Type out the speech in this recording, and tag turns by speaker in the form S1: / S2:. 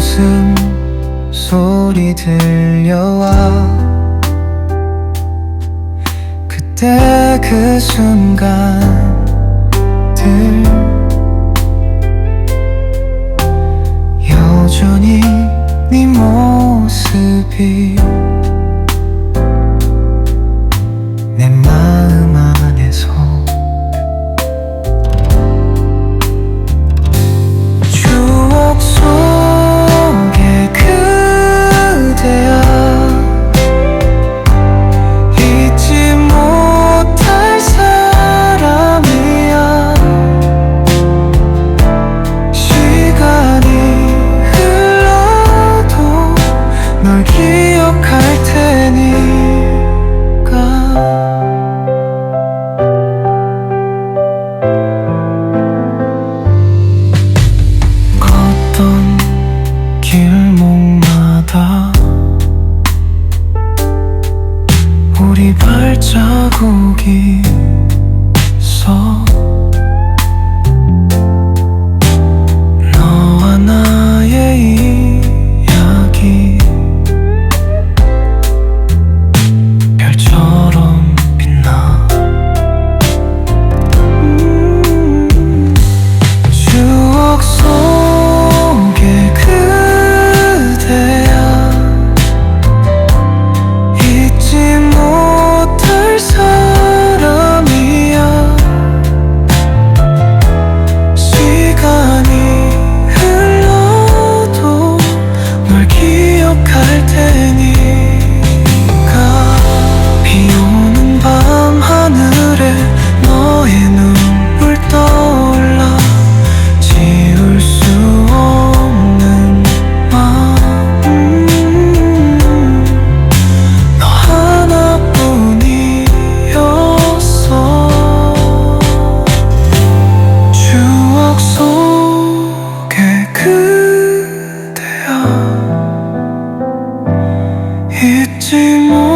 S1: 웃음 소리 들려와. 그때 그 순간들 여전히 네 모습이 우리 발자국이 서 寂寞。